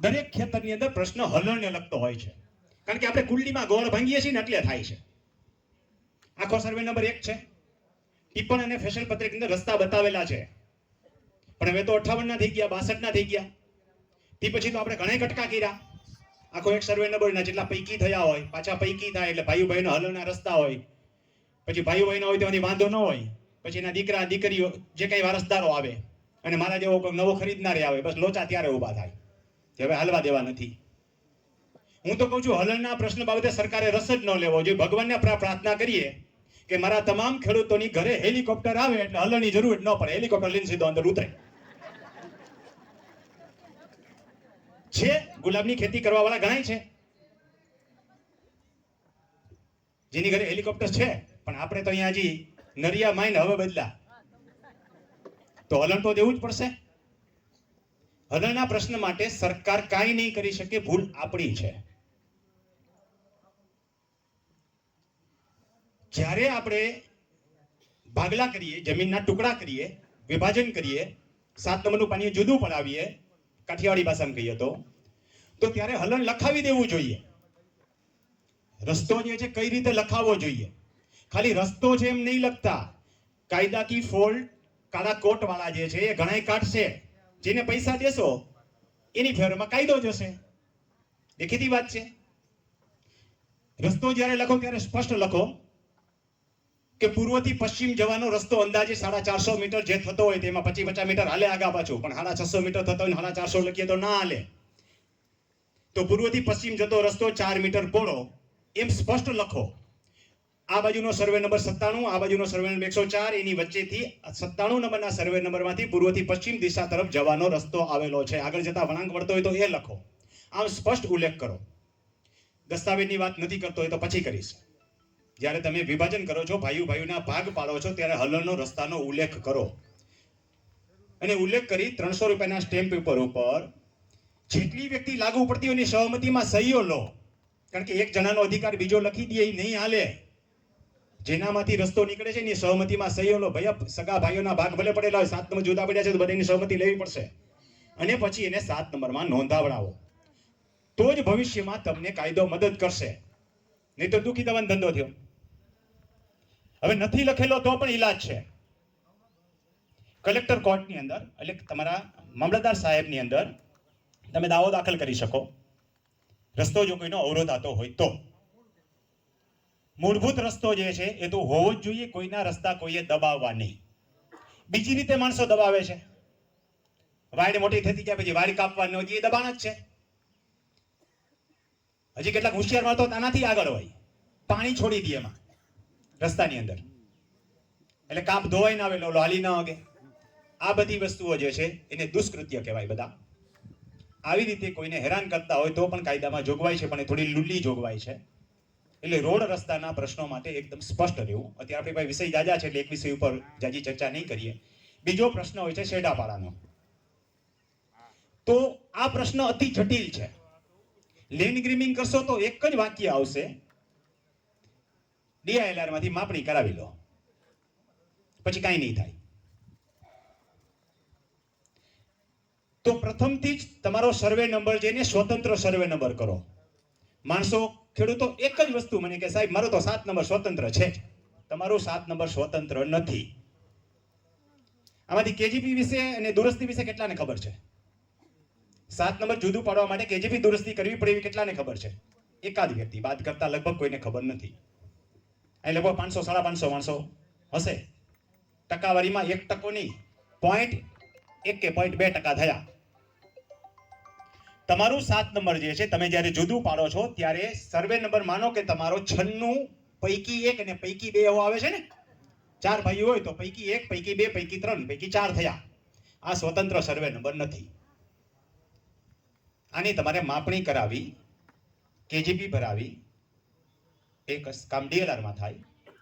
દરેક ખેતરની અંદર પ્રશ્ન હલણને લગતો હોય છે. કારણ કે આપણે કુંડલીમાં ગોળ ભાંગીએ છીએ ને એટલે થાય છે. આખો સર્વે નંબર એક છે. ટીપણ અને ફેશન પત્રિક અંદર રસ્તા બતાવેલા છે. પણ હવે તો અઠાવન ના થઈ ગયા બાસઠ ના થઈ ગયા. તે પછી તો આપણે ઘણા કટકા કર્યા. આખો એક સર્વે નંબરના જેટલા પૈકી થયા હોય, પાછા પૈકી થાય એટલે ભાઈઓ ભાઈનો હલવના રસ્તા હોય. પછી ભાઈઓ બહેનો હોય તેમાંથી વાંધો ન હોય. પછી એના દીકરા દીકરીઓ જે કઈ વારસદારો આવે, અને મારા જેવો નવો ખરીદનારે આવે, બસ લોચા ત્યારે ઊભા થાય. કે હવે હાલવા દેવા નથી. હું તો કહું છું, હલનના પ્રશ્ન બાબતે સરકારે રસ જ ન લેવો. જોઈએ ભગવાનને પ્રાર્થના કરીએ કે મારા તમામ ખેડૂતોની ઘરે હેલિકોપ્ટર આવે એટલે હલનની જરૂર ન પડે. હેલિકોપ્ટર લઈને સીધો અંદર ઉતરે. છે, ગુલાબની ખેતી કરવા વાળા ઘણા છે. જેની ઘરે હેલિકોપ્ટર છે. પણ આપણે તો અહીંયા હજી નરિયા માઇન હવે બદલા. તો હલન તો દેવું જ પડશે. હલનના પ્રશ્ન માટે સરકાર કાંઈ નહીં કરી શકે, ભૂલ આપણી છે. જ્યારે આપણે ભાગલા કરીએ, જમીનના ટુકડા કરીએ, વિભાજન કરીએ, સાત નંબરનું પાણી જુદું પડાવીએ, કાઠિયાવાડી ભાષામાં કહીએ તો તો ત્યારે હલન લખાવી દેવું જોઈએ. રસ્તો જે છે કઈ રીતે લખાવવો જોઈએ? ખાલી રસ્તો છે એમ નહીં લખતા. કાયદાકી ફોલ્ટ કાળા કોટ વાળા જે છે એ ઘણાય કાઢશે. જેને પૈસા દેશો, એની ફેવરમાં કાયદો જશે. દેખીતી વાત છે. રસ્તો જ્યારે લખો ત્યારે સ્પષ્ટ લખો કે પૂર્વથી પશ્ચિમ જવાનો રસ્તો અંદાજે સાડા ચારસો મીટર જે થતો હોય તેમાં પચીસ પચાસ મીટર હાલે આગા પાછું. પણ સાડા છસો મીટર થતો હોય સાડા ચારસો લખીએ તો ના હાલે. તો પૂર્વથી પશ્ચિમ જતો રસ્તો ચાર મીટર પહોળો એમ સ્પષ્ટ લખો. આ બાજુનો સર્વે નંબર સત્તાણું, આ બાજુનો સર્વે નંબર એકસો ચાર, એની વચ્ચેથી સત્તાણું નંબરના સર્વે નંબરમાંથી પૂર્વથી પશ્ચિમ દિશા તરફ જવાનો રસ્તો આવેલો છે. આગળ જતા વળાંક વળતો હોય તો એ લખો. આમ સ્પષ્ટ ઉલ્લેખ કરો. દસ્તાવેજની વાત નથી કરતો હોય તો પછી કરીશ. જ્યારે તમે વિભાજન કરો છો ભાઈઓ ભાઈઓના ભાગ પાડો છો, ત્યારે હલનનો રસ્તાનો ઉલ્લેખ કરો. અને ઉલ્લેખ કરી ત્રણસો રૂપિયાના સ્ટેમ્પ પેપર ઉપર, જેટલી વ્યક્તિ લાગુ પડતી હોય એની સહમતિમાં સહીઓ લો. કારણ કે એક જણાનો અધિકાર બીજો લખી દે, એ નહીં હાલે. જેનામાંથી રસ્તો નીકળે છે ને સહમતીમાં સહીઓ લો ભૈયા સગા ભાઈઓના ભાગ ભલે પડેલા હોય, સાત નંબર જુદા પડ્યા છે તો બધાની સહમતિ લેવી પડશે. અને પછી એને સાત નંબરમાં નોંધાવડાવો. તો જ ભવિષ્યમાં તમને કાયદો મદદ કરશે. નહીં તો દુઃખી થવાનો ધંધો થયો. હવે નથી લખેલો તો પણ ઈલાજ છે. કલેક્ટર કોર્ટની અંદર, એટલે તમારા મામલતદાર સાહેબની અંદર, તમે દાવો દાખલ કરી શકો. રસ્તો જો કોઈનો અવરોધ આવતો હોય તો. મૂળભૂત રસ્તો જે છે એ તો હોવો જ જોઈએ, કોઈના રસ્તા કોઈએ દબાવવા નહીં. બીજી રીતે માણસો દબાવે છે. વાડ મોટી થતી જાય, પછી વાડ કાપવાની હોય એ દબાણ જ છે. હજી કેટલાક હોશિયાર માણસો તો આનાથી આગળ હોય. પાણી છોડી દે એમાં, રસ્તાની અંદર. એટલે કાપ ધોવાઈ ના આવે એટલે ઓલો હાલી ના વગે આ બધી વસ્તુઓ જે છે એને દુષ્કૃત્ય કહેવાય બધા. આવી રીતે કોઈને હેરાન કરતા હોય તો પણ કાયદામાં જોગવાઈ છે, પણ એ થોડી લુલ્લી જોગવાઈ છે. એટલે રોડ રસ્તાના પ્રશ્નો માટે એકદમ સ્પષ્ટ રહેવું. અત્યારે આપણી પાસે વિષય જાજા છે એટલે એક વિષય ઉપર જાજી ચર્ચા નહીં કરીએ. બીજો પ્રશ્ન હોય છે શેડાપાડાનો તો આ પ્રશ્ન અતિ જટિલ છે. લેન્ડ ગ્રીમિંગ કરશો તો એક જ વાક્ય આવશે. ડીઆઈએલઆરમાંથી માપણી કરાવી લો. પછી કાંઈ નહીં થાય. તો પ્રથમથી જ તમારો સર્વે નંબર જઈને સ્વતંત્ર સર્વે નંબર કરો. માણસો, ખેડૂતો એક જ વસ્તુ મને કે સાહેબ, મારો તો સાત નંબર સ્વતંત્ર છે. તમારો સાત નંબર સ્વતંત્ર નથી. આમાંથી કેજીપી વિશે અને દુરસ્તી વિશે કેટલાને ખબર છે? સાત નંબર જુદું પાડવા માટે કેજીપી દુરસ્તી કરવી પડે એવી કેટલાને ખબર છે? એકાદ વ્યક્તિ. બાદ કરતા લગભગ કોઈને ખબર નથી. અહીં લગભગ પાંચસો, સાડા પાંચસો માણસો હશે. ટકાવારીમાં એક ટકો નહીં. પોઈન્ટ એક કે પોઈન્ટ બે ટકા થયા. તમારું સાત નંબર જે છે, તમે જ્યારે જુદું પાડો છો, ત્યારે સર્વે નંબર માનો કે તમારો છન્નું, પૈકી એક અને પૈકી બે એવો આવે છે ને? ચાર ભાઈઓ હોય તો પૈકી એક, પૈકી બે, પૈકી ત્રણ, પૈકી ચાર થયા. આ સ્વતંત્ર સર્વે નંબર નથી. આની તમારે માપણી કરાવી, કેજીપી ભરાવી, એક કામ ડીએલઆરમાં થાય,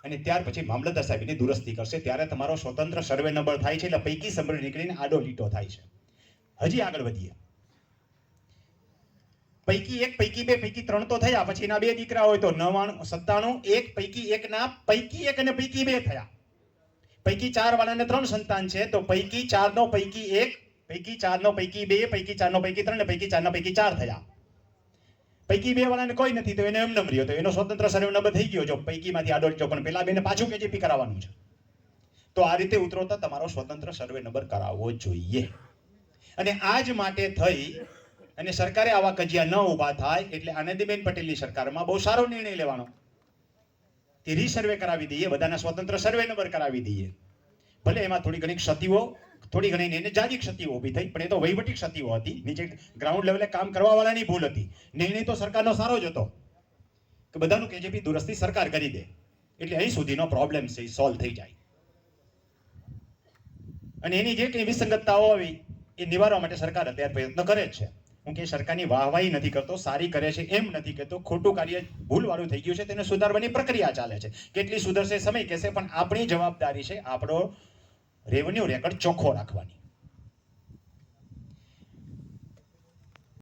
અને ત્યાર પછી મામલતદાર સાહેબની દુરસ્તી કરશે. ત્યારે તમારો સ્વતંત્ર સર્વે નંબર થાય છે, એટલે પૈકી સંભળ નીકળીને આડો લીટો થાય છે. હજી આગળ વધીએ. પૈકી એક, પૈકી બે, પૈકી ત્રણ તો થયા. પછી એના બે દીકરા હોય તો નવાણું, સત્તાણું, એક, પૈકી એકના પૈકી એક અને પૈકી બે થયા. પૈકી ચાર વાળાને ત્રણ સંતાન છે, તો પૈકી ચારનો પૈકી એક, પૈકી ચારનો પૈકી બે, પૈકી ચારનો પૈકી ત્રણ ને પૈકી ચારના પૈકી ચાર થયા. પૈકી બે વાળાને કોઈ નથી, તો એને એમ નંબર રહ્યો તો એનો સ્વતંત્ર સર્વે નંબર થઈ ગયો. જો પૈકીમાંથી આડોલ પણ પેલા બેને પાછું કેજીપી કરાવવાનું છે. તો આ રીતે ઉતરોતા તમારો સ્વતંત્ર સર્વે નંબર કરાવવો જોઈએ. અને આજ માટે થઈ અને સરકારે આવા કજિયા ન ઊભા થાય એટલે આનંદીબેન પટેલની સરકારમાં બહુ સારો નિર્ણય લેવાનો. કે રીસર્વે કરાવી દઈએ, બધાના સ્વતંત્ર સર્વે નંબર કરાવી દઈએ. ભલે એમાં થોડી ઘણી ક્ષતિઓ, થોડી ઘણી એને જાજી ક્ષતિઓ ઊભી થઈ, પણ એ તો વહીવટી ક્ષતિઓ હતી. નીચે ગ્રાઉન્ડ લેવલે કામ કરવાવાળાની ભૂલ હતી. નિર્ણય તો સરકારનો સારો જ હતો. કે બધાનું કેજેપી દુરસ્તી સરકાર કરી દે, એટલે અહીં સુધીનો પ્રોબ્લેમ છે સોલ્વ થઈ જાય. અને એની જે કંઈ વિસંગતતાઓ આવી, એ નિવારવા માટે સરકાર અત્યારે પ્રયત્ન કરે જ છે. હું કે સરકારની વાહવાહી નથી કરતો, સારી કરે છે એમ નથી કહેતો, ખોટું કાર્ય ભૂલવાળું થઈ ગયું છે, તેને સુધારવાની પ્રક્રિયા ચાલે છે. કેટલી સુધરશે સમય કહેશે, પણ આપણી જવાબદારી છે આપણો રેવન્યુ રેકર્ડ ચોખ્ખો રાખવાની.